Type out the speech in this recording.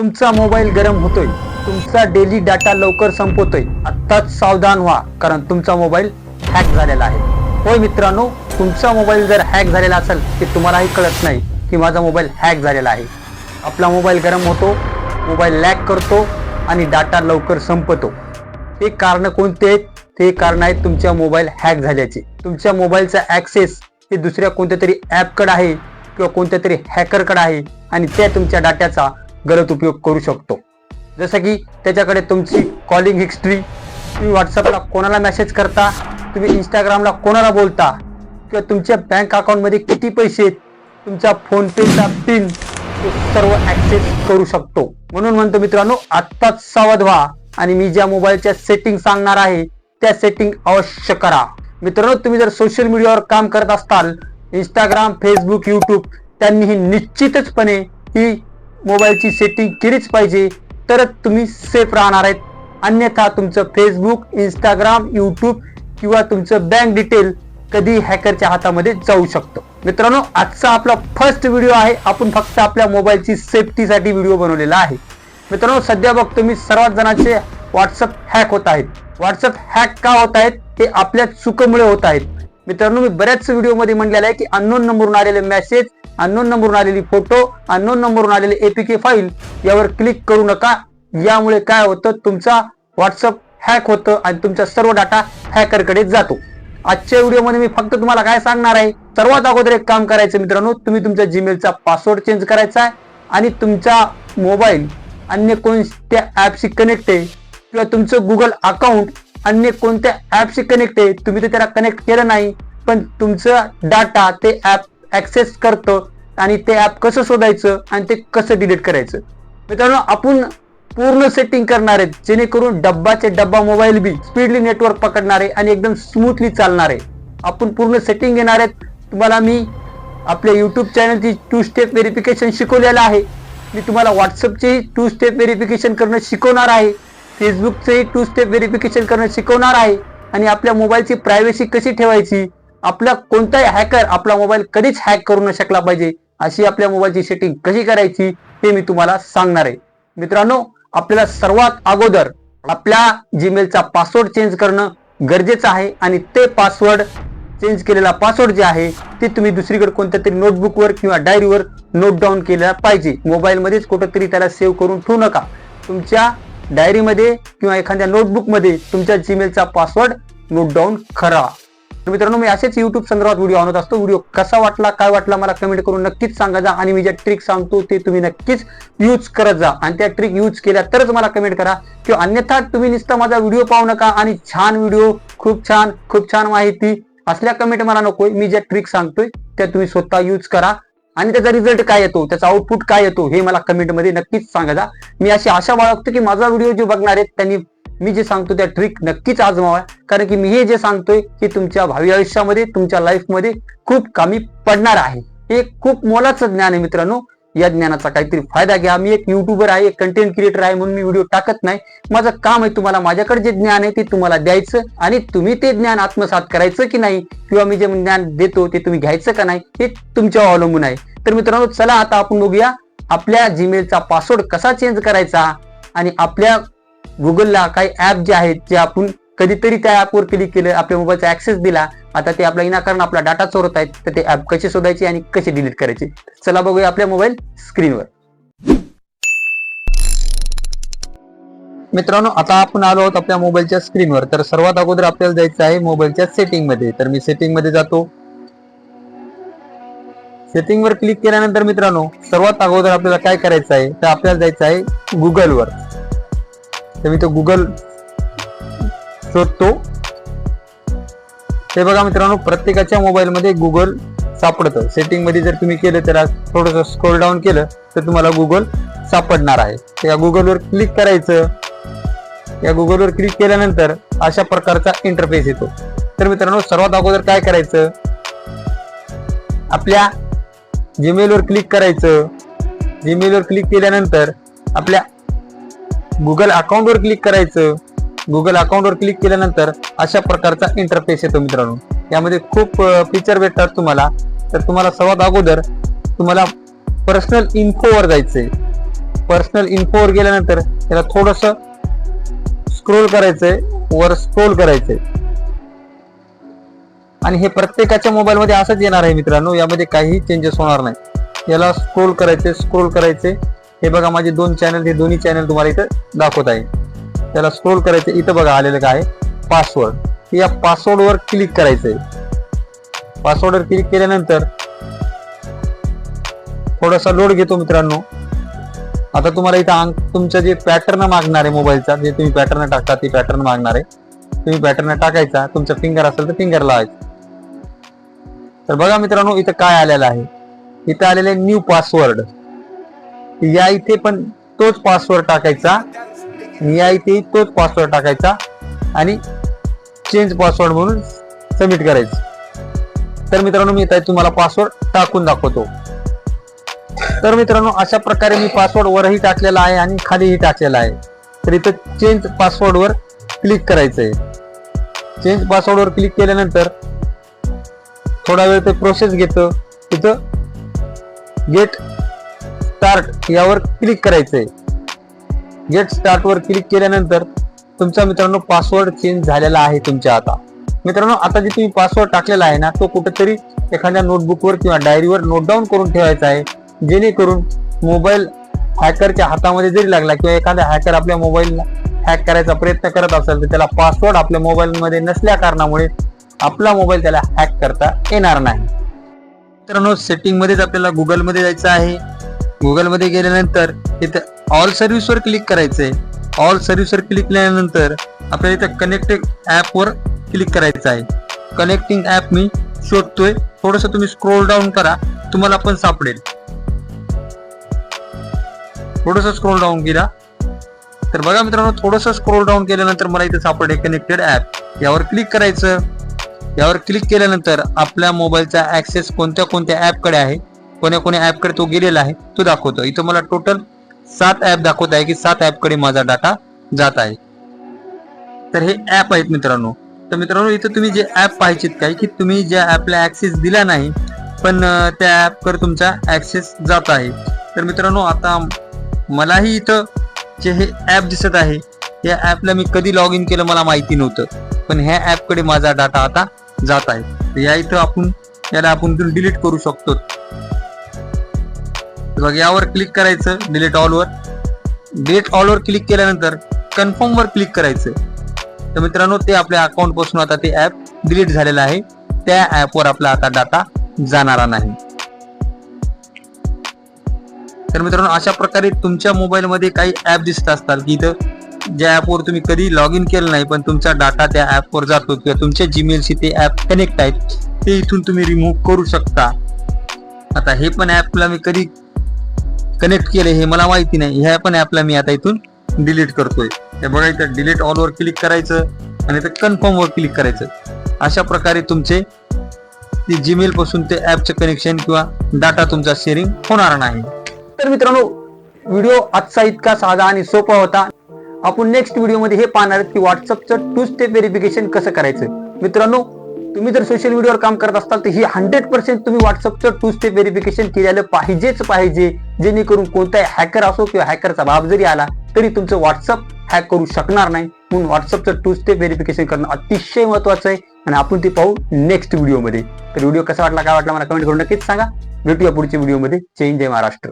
तुमचा मोबाईल गरम होतोय तुमचा डेली डाटा लवकर संपवतोय आत्ताच सावधान व्हा कारण तुमचा मोबाईल हॅक झालेला आहे. होय मित्रांनो तुमचा मोबाईल जर हॅक झालेला असेल तर तुम्हालाही कळत नाही की माझा मोबाईल हॅक झालेला आहे. आपला मोबाईल गरम होतो मोबाईल लॅक करतो आणि डाटा लवकर संपतो. हे कारण कोणते आहेत? ते कारण आहेत तुमच्या मोबाईल हॅक झाल्याचे. तुमच्या मोबाईलचा ॲक्सेस हे दुसऱ्या कोणत्या तरी ॲपकडे आहे किंवा कोणत्या तरी हॅकरकडे आहे आणि त्या तुमच्या डाट्याचा गलत उपयोग करू शकतो. जसं की त्याच्याकडे तुमची कॉलिंग हिस्ट्री तुम्ही व्हॉट्सअपला कोणाला मेसेज करता तुम्ही इंस्टाग्रामला कोणाला बोलता किंवा तुमच्या बँक अकाउंटमध्ये किती पैसे आहेत तुमचा फोनपेचा पिन तो सर्व ॲक्सेस करू शकतो. म्हणून म्हणतो मित्रांनो आत्ताच सावध व्हा आणि मी ज्या मोबाईलच्या सेटिंग सांगणार आहे त्या सेटिंग अवश्य करा. मित्रांनो तुम्ही जर सोशल मीडियावर काम करत असताल इंस्टाग्राम फेसबुक युट्यूब त्यांनी ही निश्चितचपणे ही मोबाईलची सेटिंग केलीच पाहिजे तरच तुम्ही सेफ राहणार आहेत. अन्यथा तुमचं फेसबुक इंस्टाग्राम यूट्यूब किंवा तुमचं बँक डिटेल कधी हॅकरच्या हातामध्ये जाऊ शकतो. मित्रांनो आजचा आपला फर्स्ट व्हिडिओ आहे. आपण फक्त आपल्या मोबाईलची सेफ्टीसाठी व्हिडिओ बनवलेला आहे. मित्रांनो सध्या बघतो मी सर्वात जणांचे व्हॉट्सअप हॅक होत आहेत. व्हॉट्सअप हॅक का होत आहेत? हे आपल्या चुकीमुळे होत आहेत. मित्रांनो मी बऱ्याच व्हिडिओमध्ये म्हणलेलं आहे की अननोन नंबरवरून आलेले मेसेज अननोन नंबरवरून आलेली फोटो अननोन नंबरवरून आलेले एपीके फाईल यावर क्लिक करू नका. यामुळे काय होतं? तुमचा व्हॉट्सअप हॅक होतं आणि तुमचा सर्व डाटा हॅकरकडे जातो. आजच्या व्हिडिओमध्ये मी फक्त तुम्हाला काय सांगणार आहे? सर्वात अगोदर एक काम करायचं मित्रांनो. तुम्ही तुमच्या जीमेलचा पासवर्ड चेंज करायचा आहे आणि तुमचा मोबाईल अन्य कोणत्या ऍपशी कनेक्ट आहे किंवा तुमचं गुगल अकाउंट अन्य कोणत्या ऍपशी कनेक्ट आहे तुम्ही तर त्याला कनेक्ट केलं नाही पण तुमचं डाटा ते ऍप ऍक्सेस करतं. आणि ते ॲप कसं शोधायचं आणि ते कसं डिलीट करायचं. मित्रांनो आपण पूर्ण सेटिंग करणार आहेत जेणेकरून डब्बाचे डब्बा मोबाईल बी स्पीडली नेटवर्क पकडणार आहे आणि एकदम स्मूथली चालणार. आहे आपण पूर्ण सेटिंग घेणार आहेत. तुम्हाला मी आपल्या युट्यूब चॅनलची टू स्टेप व्हेरिफिकेशन शिकवलेलं आहे. मी तुम्हाला व्हॉट्सअपचेही टू स्टेप व्हेरिफिकेशन करणं शिकवणार आहे. फेसबुकचंही टू स्टेप व्हेरिफिकेशन करणं शिकवणार आहे. आणि आपल्या मोबाईलची प्रायव्हसी कशी ठेवायची? आपला कोणताही हॅकर आपला मोबाईल कधीच हॅक करू न शकला पाहिजे. अशी आपल्या मोबाईलची सेटिंग कशी करायची हे मी तुम्हाला सांगणार आहे. मित्रांनो आपल्याला सर्वात अगोदर आपल्या जीमेलचा पासवर्ड चेंज करणं गरजेचं आहे आणि ते पासवर्ड चेंज केलेला पासवर्ड जे आहे ते तुम्ही दुसरीकडे कोणत्या तरी नोटबुकवर किंवा डायरीवर नोट डाऊन केलेला पाहिजे. मोबाईलमध्येच कुठंतरी त्याला सेव्ह करून ठेवू नका. तुमच्या डायरीमध्ये किंवा एखाद्या नोटबुकमध्ये तुमच्या जीमेलचा पासवर्ड नोट डाऊन करा. तर मित्रांनो मी असेच युट्यूब संदर्भात व्हिडिओ आणत असतो. व्हिडिओ कसा वाटला काय वाटला मला कमेंट करून नक्कीच सांगा जा. आणि मी ज्या ट्रिक सांगतो ते तुम्ही नक्कीच यूज करत जा. आणि त्या ट्रिक यूज केल्या तरच मला कमेंट करा. किंवा अन्यथा तुम्ही नुसता माझा व्हिडिओ पाहू नका आणि छान व्हिडिओ खूप छान खूप छान माहिती असल्या कमेंट मला नकोय. मी ज्या ट्रिक सांगतोय त्या तुम्ही स्वतः यूज करा. आणि त्याचा रिझल्ट काय येतो त्याचा आउटपुट काय येतो हे मला कमेंटमध्ये नक्कीच सांगा जा. मी अशी आशा बाळगतो की माझा व्हिडिओ जे बघणार आहेत त्यांनी मी जे सांगतो त्या ट्रिक नक्कीच आजमावा कारण की मी हे जे सांगतोय की तुमच्या भावी आयुष्यामध्ये तुमच्या लाईफमध्ये खूप कामी पडणार आहे. हे खूप मोलाचं ज्ञान आहे मित्रांनो. या ज्ञानाचा काहीतरी फायदा घ्या. मी एक युट्यूबर आहे एक कंटेंट क्रिएटर आहे म्हणून मी व्हिडिओ टाकत नाही. माझं काम आहे तुम्हाला माझ्याकडे जे ज्ञान आहे ते तुम्हाला द्यायचं आणि तुम्ही ते ज्ञान आत्मसात करायचं की नाही? किंवा मी जे ज्ञान देतो ते तुम्ही घ्यायचं का नाही? हे तुमच्यावर अवलंबून आहे. तर मित्रांनो चला आता आपण बघूया आपल्या जीमेलचा पासवर्ड कसा चेंज करायचा आणि आपल्या गुगलला काही ऍप जे आहेत जे आपण कधीतरी त्या ऍपवर क्लिक केलं आपल्या मोबाईलचा ऍक्सेस दिला आता ते आपल्या विनाकारण आपला डाटा चोरत आहेत तर ते ऍप कसे शोधायचे आणि कसे डिलीट करायचे? चला बघूया आपल्या मोबाईल स्क्रीनवर मित्रांनो आता आपण आलो आहोत आपल्या मोबाईलच्या स्क्रीनवर तर सर्वात अगोदर आपल्याला जायचं आहे मोबाईलच्या सेटिंगमध्ये. तर मी सेटिंगमध्ये जातो. सेटिंग वर क्लिक केल्यानंतर मित्रांनो सर्वात अगोदर आपल्याला काय करायचं आहे? तर आपल्याला जायचं आहे गुगलवर तर मी तो गुगल शोधतो. हे बघा मित्रांनो प्रत्येकाच्या मोबाईलमध्ये गुगल सापडतं. सेटिंगमध्ये जर तुम्ही केलं तर थोडंसं स्क्रोल डाऊन केलं तर तुम्हाला गुगल सापडणार आहे. तर या गुगलवर क्लिक करायचं. या गुगलवर क्लिक केल्यानंतर अशा प्रकारचा इंटरफेस येतो. तर मित्रांनो सर्वात अगोदर काय करायचं? आपल्या जीमेलवर क्लिक करायचं. जीमेलवर क्लिक केल्यानंतर आपल्या गुगल अकाउंटवर क्लिक करायचं. गुगल अकाउंटवर क्लिक केल्यानंतर अशा प्रकारचा इंटरफेस येतो मित्रांनो. यामध्ये खूप फीचर भेटतात तुम्हाला. तर तुम्हाला सर्वात अगोदर तुम्हाला पर्सनल इन्फोवर जायचंय. पर्सनल इन्फोवर गेल्यानंतर त्याला थोडस स्क्रोल करायचंय. वर स्क्रोल करायचंय. आणि हे प्रत्येकाच्या मोबाईलमध्ये असंच येणार आहे मित्रांनो. यामध्ये काहीही चेंजेस होणार नाही. याला स्क्रोल करायचे स्क्रोल करायचे हे बघा माझे दोन चॅनल हे दोन्ही चॅनल तुम्हाला इथं दाखवत आहे. त्याला स्क्रोल करायचे इथं बघा आलेलं काय पासवर्ड या पासवर्डवर क्लिक करायचंय. पासवर्डवर क्लिक केल्यानंतर थोडासा लोड घेतो मित्रांनो. आता तुम्हाला इथं अंक तुमचं जे पॅटर्न मागणार आहे मोबाईलचा जे तुम्ही पॅटर्न टाकता ते पॅटर्न मागणार आहे. तुम्ही पॅटर्न टाकायचा तुमचा फिंगर असेल तर फिंगर लावायचा. तर बघा मित्रांनो इथं काय आलेलं आहे? इथं आलेलं आहे न्यू पासवर्ड या इथे पण तोच पासवर्ड टाकायचा. या इथे तोच पासवर्ड टाकायचा. आणि चेंज पासवर्ड म्हणून सबमिट करायचं. तर मित्रांनो मी इथे तुम्हाला पासवर्ड टाकून दाखवतो. तर मित्रांनो अशा प्रकारे मी पासवर्ड वरही टाकलेला आहे आणि खालीही टाकलेला आहे. तर इथं चेंज पासवर्ड वर क्लिक करायचं आहे चेंज पासवर्ड वर क्लिक केल्यानंतर थोडा वेळ ते प्रोसेस घेतं. तिथं गेट स्टार्ट यावर क्लिक करायचंय. गेट स्टार्ट वर क्लिक केल्यानंतर तुमचा मित्रांनो पासवर्ड चेंज झालेला आहे तुमच्या आता. मित्रांनो आता जे तुम्ही पासवर्ड टाकलेला आहे ना तो कुठेतरी एखाद्या नोटबुकवर किंवा डायरीवर नोट डाऊन करून ठेवायचा आहे. जेणेकरून मोबाईल हॅकरच्या हातामध्ये जरी लागला किंवा एखादा हॅकर आपल्या मोबाईलला हॅक करायचा प्रयत्न करत असेल तर त्याला पासवर्ड आपल्या मोबाईलमध्ये नसल्या कारणामुळे आपला मोबाईल त्याला हॅक करता येणार नाही. मित्रांनो सेटिंग मध्येच आपल्याला गुगलमध्ये जायचं आहे. गुगलमध्ये गेल्यानंतर इथं ऑल सर्व्हिसवर क्लिक क्लिक करायचंय. ऑल सर्व्हिसवर क्लिक केल्यानंतर आपल्याला इथं कनेक्टेड ॲपवर क्लिक करायचं आहे. कनेक्टिंग ॲप मी शोधतोय. थोडस तुम्ही स्क्रोल डाऊन करा. तुम्हाला पण सापडेल. थोडस स्क्रोल डाऊन केला. तर बघा मित्रांनो थोडस स्क्रोल डाऊन केल्यानंतर मला इथे सापडेल कनेक्टेड ऍप यावर क्लिक करायचं. यावर क्लिक केल्यानंतर आपल्या मोबाईलचा ऍक्सेस कोणत्या कोणत्या ऍपकडे आहे? कोण्या कोण्या ऍपकडे तो गेलेला आहे तो दाखवतो. इथं मला टोटल सात ऍप दाखवत आहे की सात ऍपकडे माझा डाटा जात आहे. तर हे ऍप आहेत मित्रांनो. तर मित्रांनो इथं तुम्ही जे ऍप पाहिजेत काय की तुम्ही ज्या ऍपला ऍक्सेस दिला नाही पण त्या ऍपकडे तुमचा ऍक्सेस जात आहे. तर मित्रांनो आता मलाही इथं जे हे ऍप दिसत आहे या ऍपला मी कधी लॉग इन केलं मला माहिती नव्हतं पण ह्या ऍपकडे माझा डाटा आता जात आहे. तर या इथं आपण याला आपण डिलीट करू शकतो. बघ यावर क्लिक करायचं डिलीट ऑल वर. डिलीट ऑल वर क्लिक केल्यानंतर कन्फर्म वर क्लिक करायचं. तर मित्रांनो ते आपल्या अकाउंटपासून आता ते ऍप डिलीट झालेलं आहे. त्या ऍप वर आपला आता डाटा जाणारा नाही. तर मित्रांनो अशा प्रकारे तुमच्या मोबाईलमध्ये काही ऍप दिसत असतात की इथं ज्या ऍपवर तुम्ही कधी लॉग इन केलं नाही पण तुमचा डाटा त्या ऍपवर जातो किंवा तुमच्या जीमेलशी ते ऍप कनेक्ट आहेत ते इथून तुम्ही रिमूव्ह करू शकता. आता हे पण ऍपला मी कधी कनेक्ट केले हे मला माहिती नाही. ह्या पण ऍपला मी आता इथून डिलीट करतोय. हे बघा इथं डिलीट ऑलवर क्लिक करायचं आणि इथं कन्फर्म वर क्लिक करायचं. अशा प्रकारे तुमचे ते जीमेल पासून ते ऍपचं कनेक्शन किंवा डाटा तुमचा शेअरिंग होणार नाही. तर मित्रांनो व्हिडिओ आजचा इतका साधा आणि सोपा होता. आपण नेक्स्ट व्हिडिओमध्ये हे पाहणार की व्हॉट्सअपचं टू स्टेप व्हेरिफिकेशन कसं करायचं. मित्रांनो तुम्ही जर सोशल मीडियावर काम करत असाल तर ही हंड्रेड पर्सेंट तुम्ही व्हॉट्सअपचं टू स्टेप व्हेरिफिकेशन केलेलं पाहिजेच पाहिजे. जेणेकरून कोणताही हॅकर असो किंवा हॅकरचा भाग जरी आला तरी तुमचं व्हॉट्सअप हॅक करू शकणार नाही. म्हणून व्हॉट्सअपचं टू स्टेप व्हेरिफिकेशन करणं अतिशय महत्वाचं आहे. आणि आपण ते पाहू नेक्स्ट व्हिडिओमध्ये तर व्हिडिओ कसा वाटला काय वाटला मला कमेंट करून नक्कीच सांगा. भेटूया पुढच्या व्हिडिओमध्ये जय हिंद, जय महाराष्ट्र.